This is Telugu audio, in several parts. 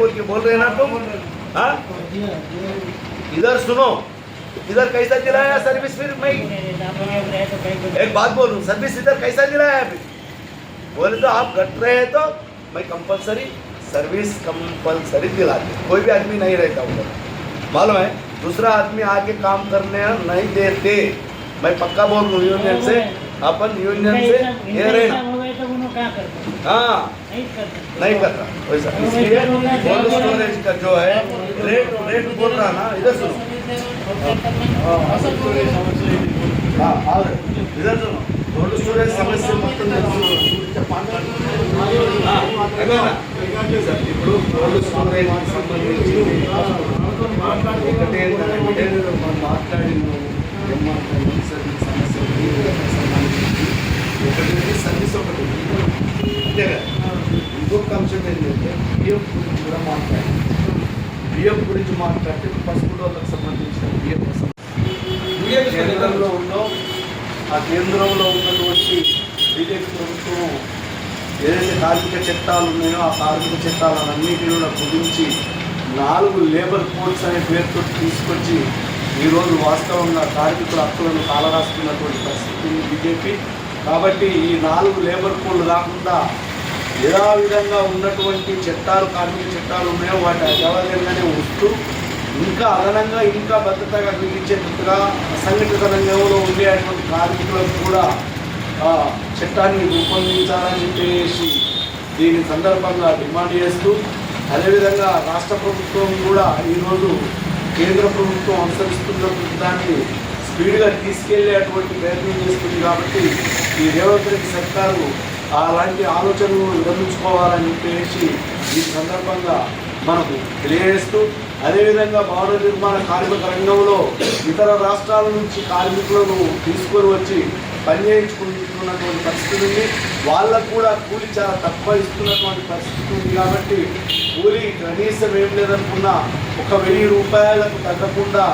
बोल के बोल रहे हैं ना तुम? हाँ? इधर सुनो। इधर कैसा दिलाया सर्विस फिर मैं? एक बात बोलूँ सर्विस इधर कैसा दिलाया अभी बोले तो आप घट रहे हैं तो मैं कंपलसरी सर्विस कंपलसरी दिलाती कोई भी आदमी नहीं रहता उधर। मालूम है? दूसरा आदमी आके काम करने नहीं देते। मैं पक्का बोल रहा हूँ यूनियन से अपन यूनियन से ये रहना हाँ नहीं कर रहा वैसा इसलिए कोल्ड स्टोरेज का जो है रेट रेट बोल रहा ना इधर सुनो हाँ, और इधर सुनो కోల్డ్ స్టోరేజ్ సమస్య మొత్తం తెలుసు ఇప్పుడు కోల్డ్ స్టోరేజ్ సంబంధించి ఒకటే ఏంటంటే మనం మాట్లాడిన ఏం మాట్లాడిన సర్వీస్ సమస్య సంబంధించి ఒకటి సర్వీస్ ఒకటి అంతే కదా ఇంకొక అంశం ఏంటంటే పిఎఫ్ గురించి కూడా మాట్లాడాలి పిఎఫ్ గురించి మాట్లాడితే పసుపు వాళ్ళకి సంబంధించిన పిఎఫ్ కేంద్రంలో ఉందో ఆ కేంద్రంలో ఉన్నటువంటి బీజేపీ ప్రభుత్వం ఏదైతే కార్మిక చట్టాలు ఉన్నాయో ఆ కార్మిక చట్టాలన్నింటినీ కూడా కుదించి నాలుగు లేబర్ కోడ్స్ అనే పేరుతో తీసుకొచ్చి ఈరోజు వాస్తవంగా కార్మికుల హక్కులను కాలరాస్తున్నటువంటి పరిస్థితి బీజేపీ. కాబట్టి ఈ నాలుగు లేబర్ కోడ్లు కాకుండా యథావిధంగా ఉన్నటువంటి చట్టాలు కార్మిక చట్టాలు ఉన్నాయో వాటి యథావిధంగానే వస్తూ ఇంకా అదనంగా ఇంకా భద్రతగా మిగిలించేటట్టుగా అసంఘటిత రంగంలో ఉండేటువంటి కార్మికులకు కూడా ఆ, చట్టాన్ని రూపొందించాలని చెప్పేసి దీని సందర్భంగా డిమాండ్ చేస్తూ అదేవిధంగా రాష్ట్ర ప్రభుత్వం కూడా ఈరోజు కేంద్ర ప్రభుత్వం అనుసరిస్తున్న దాన్ని స్పీడ్గా తీసుకెళ్ళేటువంటి ప్రయత్నం చేస్తుంది కాబట్టి ఈ రేవంత్ రెడ్డి సర్కారు అలాంటి ఆలోచనలు విరమించుకోవాలని చెప్పేసి ఈ సందర్భంగా మనకు తెలియజేస్తూ అదేవిధంగా భవన నిర్మాణ కార్మిక రంగంలో ఇతర రాష్ట్రాల నుంచి కార్మికులను తీసుకొని వచ్చి పనిచేయించుకుంటున్నటువంటి పరిస్థితి ఉంది. వాళ్ళకు కూడా కూలి చాలా తక్కువ ఇస్తున్నటువంటి పరిస్థితి ఉంది కాబట్టి కూలి కనీసం ఏం లేదనుకున్నా ఒక వెయ్యి రూపాయలకు తగ్గకుండా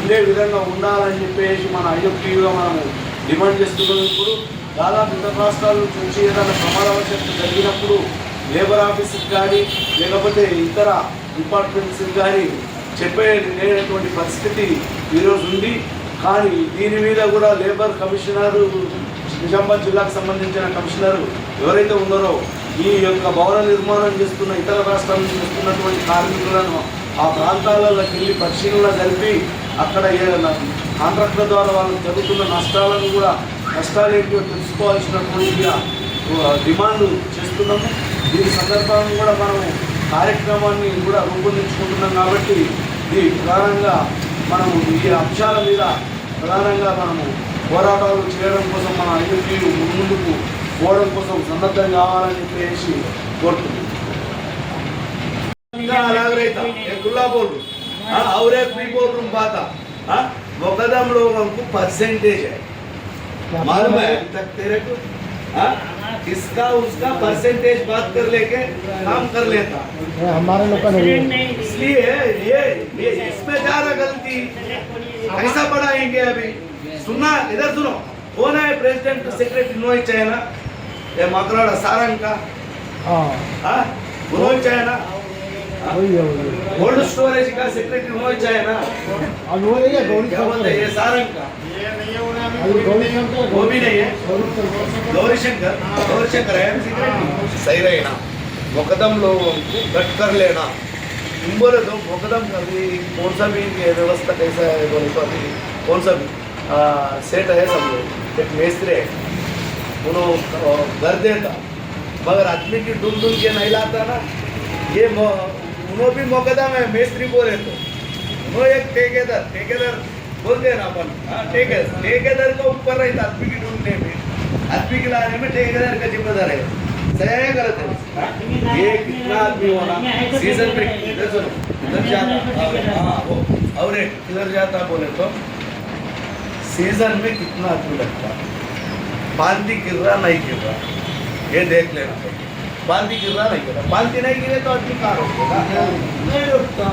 ఉండే విధంగా ఉండాలని చెప్పేసి మన ఐఎఫ్టీగా మనము డిమాండ్ చేస్తున్నాం. ఇప్పుడు దాదాపు ఇతర రాష్ట్రాల నుంచి వచ్చి ఏదైనా ప్రమాదవశాత్తు జరిగినప్పుడు లేబర్ ఆఫీస్కి కానీ లేకపోతే ఇతర డిపార్ట్మెంట్స్కి కానీ చెప్పే లేనటువంటి పరిస్థితి ఈరోజు ఉంది. కానీ దీని మీద కూడా లేబర్ కమిషనర్ నిజామాబాద్ జిల్లాకు సంబంధించిన కమిషనర్ ఎవరైతే ఉన్నారో ఈ యొక్క భవన నిర్మాణం చేస్తున్న ఇతర రాష్ట్రాల నుంచి వస్తున్నటువంటి కార్మికులను ఆ ప్రాంతాలలోకి వెళ్ళి పరిశీలన జరిపి అక్కడ ఏదైనా కాంట్రాక్టుల ద్వారా వాళ్ళకి జరుగుతున్న నష్టాలను కూడా నష్టాలు ఏంటో తెలుసుకోవాల్సినటువంటి డిమాండ్ చేస్తున్నాము. దీని సందర్భాన్ని కూడా మనం కార్యక్రమాన్ని కూడా రూపొందించుకుంటున్నాం కాబట్టి ఇది ప్రధానంగా మనము ఈ అంశాల మీద ప్రధానంగా మనము పోరాటాలు చేయడం కోసం మన అభివృద్ధి ముందుకు పోవడం కోసం సన్నద్ధం కావాలని చెప్పేసి కోరుతున్నాం. కుల్లా బోర్డు? అవరే బోర్డు పాత. ఒకదంలో మనకు పర్సెంటేజ్ मालूम है? अभी तक तेरे को हाँ? इसका उसका परसेंटेज बात कर लेके काम कर लेता? हमारे लोग का नहीं इसलिए ये ये इसमें जा रहा गलती। कैसा बढ़ाएँगे अभी। सुनना इधर सुनो। कौन है प्रेसिडेंट सेक्रेटरी नोई चाइना ये मकराड़ा सारंग का? हाँ। हाँ? चाइना वही है वही है। कोल्ड स्टोरेज का सेक्रेटरी नोई चाइना अब वो है क्या बोलते हैं ये सारंग का? वो भी नहीं है गौरी शंकर गौरी शंकर है कर लेना बोले तो मुकदम कर दी कौन सा भी व्यवस्था कैसा है बोले तो अभी कौन सा सेट है सब लोग एक मेस्त्री उन्होंने घर देता मगर आदमी की डुल डुल के नहीं लाता ना ये उन्होंने भी मुकदम है मेस्त्री बोले तो वो एक ठेकेदार ठेकेदार बोलते ना हाँ ठेकेदार ठेकेदार का ऊपर रहता आदमी की ढूँढने में. आदमी के लाने में, ठेकेदार का जिम्मेदार है? सही गलत है? ये कितना आदमी होना सीज़न पे इधर सुनो और इधर जाता बोले तो. सीज़न में कितना आदमी लगता. पांति गिर रहा नहीं गिर रहा ये देख लेना पांति गिर रहा नहीं गिर रहा पांति नहीं गिरे तो आदमी कहाँ रोकेगा नहीं रोकता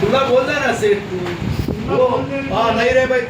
तुला बोल ना सेठ तू. నైరే బై